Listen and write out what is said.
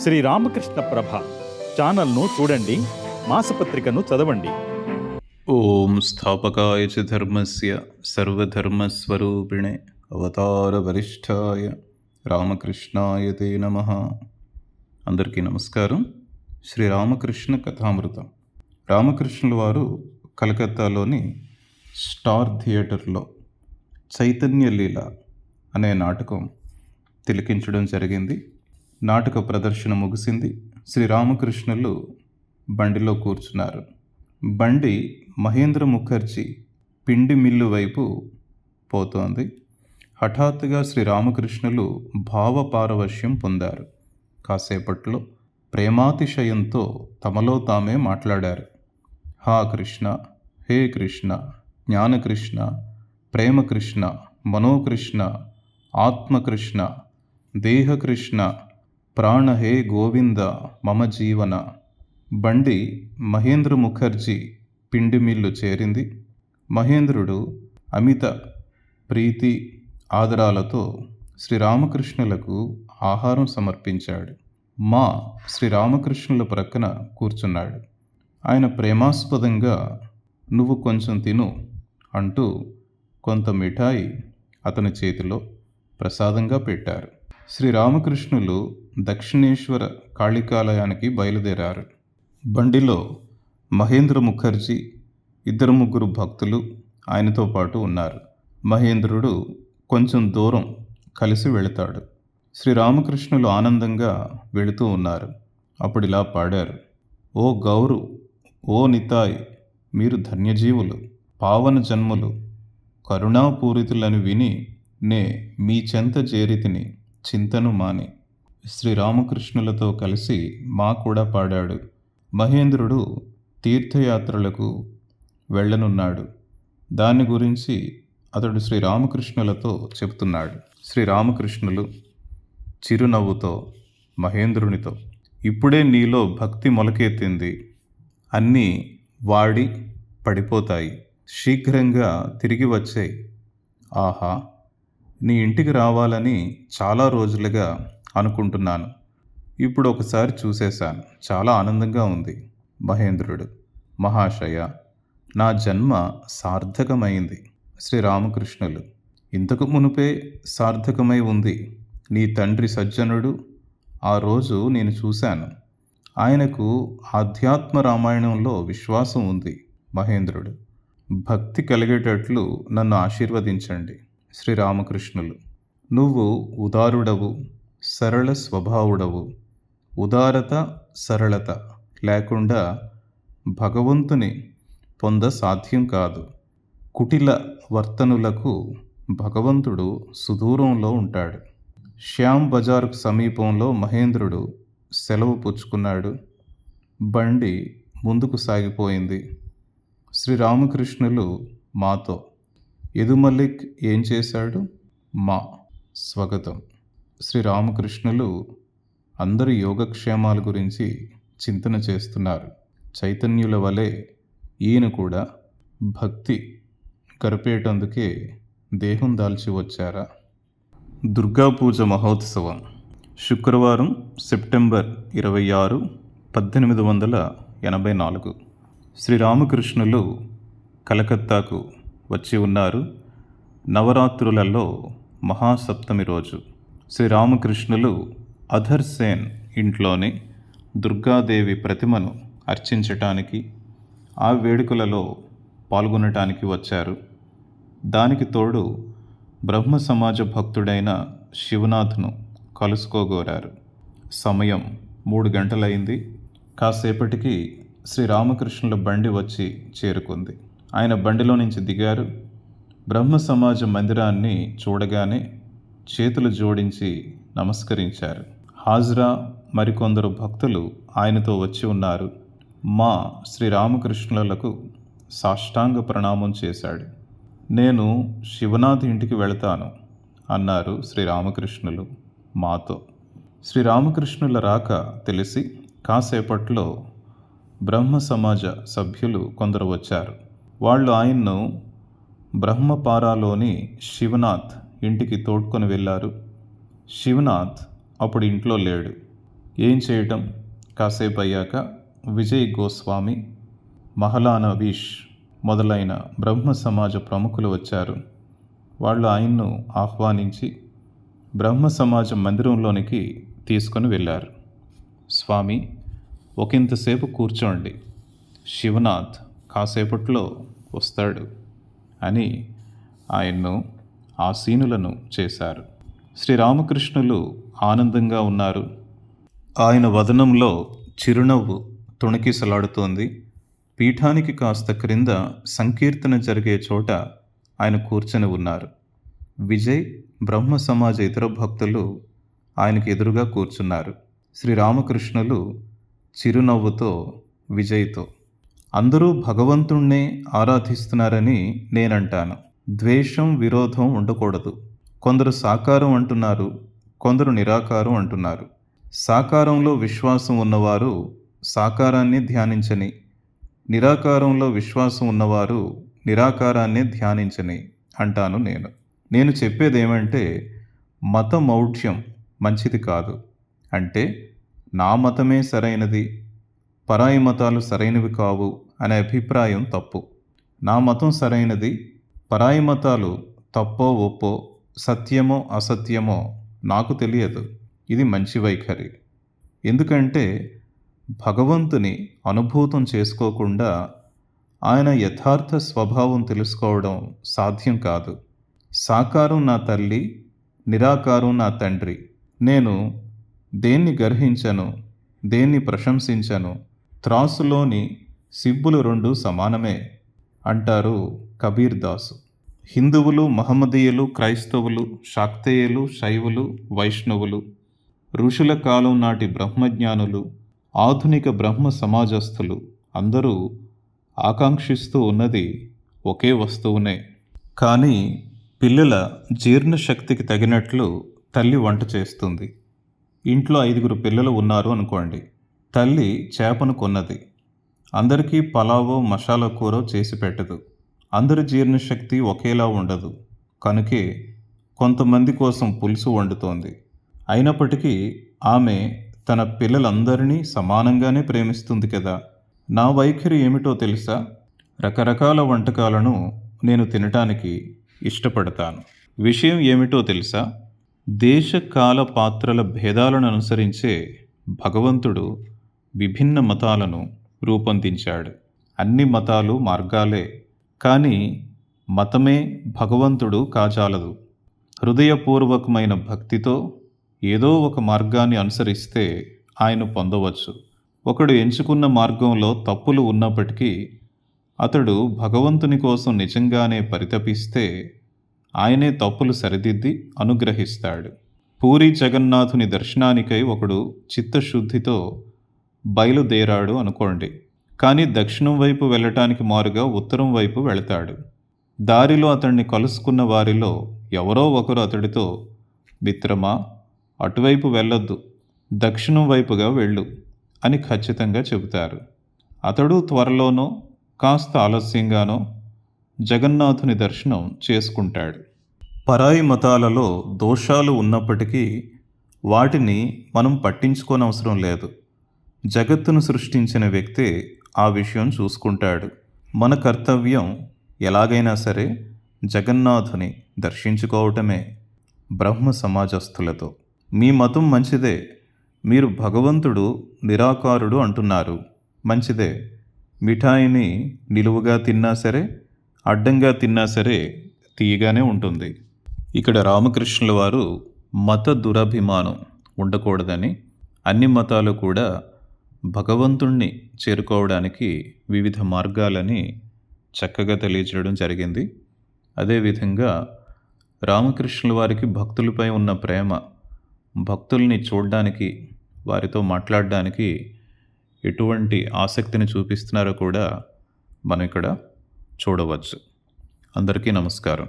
శ్రీ రామకృష్ణ ప్రభ ఛానల్ను చూడండి మాసపత్రికను చదవండి. ఓం స్థాపకాయ చ ధర్మస్య సర్వధర్మస్వరూపిణే అవతారవరిష్ఠాయ రామకృష్ణాయ తే నమ. అందరికీ నమస్కారం. శ్రీ రామకృష్ణ కథామృతం. రామకృష్ణుల వారు కలకత్తాలోని స్టార్ థియేటర్లో చైతన్య లీల అనే నాటకం తిలకించడం జరిగింది. నాటక ప్రదర్శన ముగిసింది. శ్రీరామకృష్ణులు బండిలో కూర్చున్నారు. బండి మహేంద్ర ముఖర్జీ పిండి మిల్లు వైపు పోతోంది. హఠాత్తుగా శ్రీరామకృష్ణులు భావపారవశ్యం పొందారు. కాసేపట్లో ప్రేమాతిశయంతో తమలో తామే మాట్లాడారు. హా కృష్ణ హే కృష్ణ జ్ఞానకృష్ణ ప్రేమకృష్ణ మనోకృష్ణ ఆత్మకృష్ణ దేహకృష్ణ ప్రాణ హే గోవింద మమ జీవన. బండి మహేంద్ర ముఖర్జీ పిండి మిల్లు చేరింది. మహేంద్రుడు అమిత ప్రీతి ఆదరాలతో శ్రీరామకృష్ణులకు ఆహారం సమర్పించాడు. మా శ్రీరామకృష్ణుల ప్రక్కన కూర్చున్నాడు. ఆయన ప్రేమాస్పదంగా నువ్వు కొంచెం తిను అంటూ కొంత మిఠాయి అతని చేతిలో ప్రసాదంగా పెట్టారు. శ్రీరామకృష్ణులు దక్షిణేశ్వర కాళికాలయానికి బయలుదేరారు. బండిలో మహేంద్ర ముఖర్జీ ఇద్దరు ముగ్గురు భక్తులు ఆయనతో పాటు ఉన్నారు. మహేంద్రుడు కొంచెం దూరం కలిసి వెళతాడు. శ్రీరామకృష్ణులు ఆనందంగా వెళుతూ ఉన్నారు. అప్పుడు ఇలా పాడారు. ఓ గౌరు ఓ నితాయ్ మీరు ధన్యజీవులు పావన జన్ములు కరుణాపూరితులని విని నే మీ చెంత చేరితిని చింతను మాని. శ్రీరామకృష్ణులతో కలిసి మా కూడా పాడాడు. మహేంద్రుడు తీర్థయాత్రలకు వెళ్ళనున్నాడు. దాని గురించి అతడు శ్రీరామకృష్ణులతో చెబుతున్నాడు శ్రీరామకృష్ణులు చిరునవ్వుతో మహేంద్రునితో ఇప్పుడే నీలో భక్తి మొలకెత్తింది. అన్నీ వాడి పడిపోతాయి. శీఘ్రంగా తిరిగి వచ్చాయి. ఆహా! నీ ఇంటికి రావాలని చాలా రోజులుగా అనుకుంటున్నాను. ఇప్పుడు ఒకసారి చూసేశాను. చాలా ఆనందంగా ఉంది. మహేంద్రుడు మహాశయ నా జన్మ సార్థకమైంది. శ్రీరామకృష్ణులు ఇంతకు మునుపే సార్థకమై ఉంది. నీ తండ్రి సజ్జనుడు ఆ రోజు నేను చూశాను. ఆయనకు ఆధ్యాత్మ రామాయణంలో విశ్వాసం ఉంది. మహేంద్రుడు భక్తి కలిగేటట్లు నన్ను ఆశీర్వదించండి. శ్రీరామకృష్ణులు నువ్వు ఉదారుడవు. సరళ స్వభావుడవు. ఉదారత సరళత లేకుండా భగవంతుని పొంద సాధ్యం కాదు. కుటిల వర్తనులకు భగవంతుడు సుదూరంలో ఉంటాడు. శ్యామ్ బజార్కు సమీపంలో మహేంద్రుడు సెలవు పుచ్చుకున్నాడు. బండి ముందుకు సాగిపోయింది. శ్రీరామకృష్ణులు మాతో యదుమల్లిక్ ఏం చేశాడు? మా స్వాగతం. శ్రీరామకృష్ణులు అందరి యోగక్షేమాల గురించి చింతన చేస్తున్నారు. చైతన్యుల వలె ఈయన కూడా భక్తి కరిపేటందుకే దేహం దాల్చి వచ్చారా? దుర్గా పూజ మహోత్సవం శుక్రవారం సెప్టెంబర్ ఇరవై ఆరు పద్దెనిమిది వందల ఎనభై నాలుగు. శ్రీరామకృష్ణులు కలకత్తాకు వచ్చి ఉన్నారు. నవరాత్రులలో మహాసప్తమి రోజు. శ్రీరామకృష్ణులు అధర్సేన్ ఇంట్లోని దుర్గాదేవి ప్రతిమను అర్చించటానికి ఆ వేడుకలలో పాల్గొనటానికి వచ్చారు. దానికి తోడు బ్రహ్మ సమాజ భక్తుడైన శివనాథ్ను కలుసుకోగోరారు. సమయం మూడు గంటలైంది. కాసేపటికి శ్రీరామకృష్ణుల బండి వచ్చి చేరుకుంది. ఆయన బండిలో నుంచి దిగారు. బ్రహ్మ సమాజ మందిరాన్ని చూడగానే చేతులు జోడించి నమస్కరించారు. హాజ్రా మరికొందరు భక్తులు ఆయనతో వచ్చి ఉన్నారు. మా శ్రీరామకృష్ణులకు సాష్టాంగ ప్రణామం చేశాడు. నేను శివనాథ్ ఇంటికి వెళతాను అన్నారు శ్రీరామకృష్ణులు మాతో. శ్రీరామకృష్ణుల రాక తెలిసి కాసేపట్లో బ్రహ్మ సమాజ సభ్యులు కొందరు వచ్చారు. వాళ్ళు ఆయన్ను బ్రహ్మపారాలోని శివనాథ్ ఇంటికి తోడ్కొని వెళ్ళారు. శివనాథ్ అప్పుడు ఇంట్లో లేడు. ఏం చేయటం? కాసేపు అయ్యాక విజయ్ గోస్వామి మహలానవీష్ మొదలైన బ్రహ్మ సమాజ ప్రముఖులు వచ్చారు. వాళ్ళు ఆయన్ను ఆహ్వానించి బ్రహ్మ సమాజం మందిరంలోనికి తీసుకొని వెళ్ళారు. స్వామి ఒకంతసేపు కూర్చోండి. శివనాథ్ కాసేపట్లో వస్తాడు అని ఆయన్ను ఆసీనులను చేశారు. శ్రీరామకృష్ణులు ఆనందంగా ఉన్నారు. ఆయన వదనంలో చిరునవ్వు తుణకిసలాడుతోంది. పీఠానికి కాస్త క్రింద సంకీర్తన జరిగే చోట ఆయన కూర్చొని ఉన్నారు. విజయ్ బ్రహ్మ సమాజ ఇతర భక్తులు ఆయనకు ఎదురుగా కూర్చున్నారు. శ్రీరామకృష్ణులు చిరునవ్వుతో విజయ్తో అందరూ భగవంతుణ్ణే ఆరాధిస్తున్నారని నేనంటాను. ద్వేషం విరోధం ఉండకూడదు. కొందరు సాకారం అంటున్నారు కొందరు నిరాకారం అంటున్నారు. సాకారంలో విశ్వాసం ఉన్నవారు సాకారాన్ని ధ్యానించని నిరాకారంలో విశ్వాసం ఉన్నవారు నిరాకారాన్ని ధ్యానించని అంటాను నేను. నేను చెప్పేది ఏమంటే మత మౌఢ్యం మంచిది కాదు. అంటే నా మతమే సరైనది పరాయి మతాలు సరైనవి కావు అనే అభిప్రాయం తప్పు. నా మతం సరైనది పరాయి మతాలు తప్పో ఒప్పో సత్యమో అసత్యమో నాకు తెలియదు. ఇది మంచి వైఖరి. ఎందుకంటే భగవంతుని అనుభూతం చేసుకోకుండా ఆయన యథార్థ స్వభావం తెలుసుకోవడం సాధ్యం కాదు. సాకారం నా తల్లి నిరాకారం నా తండ్రి. నేను దేన్ని గర్హించను దేన్ని ప్రశంసించను త్రాసులోని సిబ్బులు రెండు సమానమే. అంటారు కబీర్ దాసు. హిందువులు మహమ్మదీయులు క్రైస్తవులు శాక్తేయులు శైవులు వైష్ణవులు ఋషుల కాలం నాటి బ్రహ్మజ్ఞానులు ఆధునిక బ్రహ్మ సమాజస్థులు అందరూ ఆకాంక్షిస్తూ ఉన్నది ఒకే వస్తువునే. కానీ పిల్లల జీర్ణశక్తికి తగినట్లు తల్లి వంట చేస్తుంది. ఇంట్లో ఐదుగురు పిల్లలు ఉన్నారు అనుకోండి. తల్లి చేపను కొన్నది. అందరికీ పలావో మసాలా కూర చేసి పెట్టదు. అందరి జీర్ణశక్తి ఒకేలా ఉండదు. కనుకే కొంతమంది కోసం పులుసు వండుతోంది. అయినప్పటికీ ఆమె తన పిల్లలందరినీ సమానంగానే ప్రేమిస్తుంది కదా. నా వైఖరి ఏమిటో తెలుసా? రకరకాల వంటకాలను నేను తినటానికి ఇష్టపడతాను. విషయం ఏమిటో తెలుసా? దేశ కాల పాత్రల భేదాలను అనుసరించే భగవంతుడు విభిన్న మతాలను రూపొందించాడు. అన్ని మతాలు మార్గాలే. కానీ మతమే భగవంతుడు కాజాలదు. హృదయపూర్వకమైన భక్తితో ఏదో ఒక మార్గాన్ని అనుసరిస్తే ఆయన పొందవచ్చు. ఒకడు ఎంచుకున్న మార్గంలో తప్పులు ఉన్నప్పటికీ అతడు భగవంతుని కోసం నిజంగానే పరితపిస్తే ఆయనే తప్పులు సరిదిద్ది అనుగ్రహిస్తాడు. పూరి జగన్నాథుని దర్శనానికై ఒకడు చిత్తశుద్ధితో బయలుదేరాడు అనుకోండి. కానీ దక్షిణం వైపు వెళ్ళటానికి మారుగా ఉత్తరం వైపు వెళతాడు. దారిలో అతన్ని కలుసుకున్న వారిలో ఎవరో ఒకరు అతడితో మిత్రమా అటువైపు వెళ్ళొద్దు. దక్షిణం వైపుగా వెళ్ళు అని ఖచ్చితంగా చెబుతారు. అతడు త్వరలోనో కాస్త ఆలస్యంగానో జగన్నాథుని దర్శనం చేసుకుంటాడు. పరాయి మతాలలో దోషాలు ఉన్నప్పటికీ వాటిని మనం పట్టించుకోనవసరం లేదు. జగత్తును సృష్టించిన వ్యక్తే ఆ విషయం చూసుకుంటాడు. మన కర్తవ్యం ఎలాగైనా సరే జగన్నాథుని దర్శించుకోవటమే. బ్రహ్మ సమాజస్థులతో. మీ మతం మంచిదే. మీరు భగవంతుడు నిరాకారుడు అంటున్నారు. మంచిదే. మిఠాయిని నిలువుగా తిన్నా సరే అడ్డంగా తిన్నా సరే తీయగానే ఉంటుంది. ఇక్కడ రామకృష్ణుల వారు మత దురభిమానం ఉండకూడదని అన్ని మతాలు కూడా భగవంతుణ్ణి చేరుకోవడానికి వివిధ మార్గాలని చక్కగా తెలియజేయడం జరిగింది. అదేవిధంగా రామకృష్ణుల వారికి భక్తులపై ఉన్న ప్రేమ భక్తుల్ని చూడడానికి వారితో మాట్లాడడానికి ఎటువంటి ఆసక్తిని చూపిస్తున్నారో కూడా మనం ఇక్కడ చూడవచ్చు. అందరికీ నమస్కారం.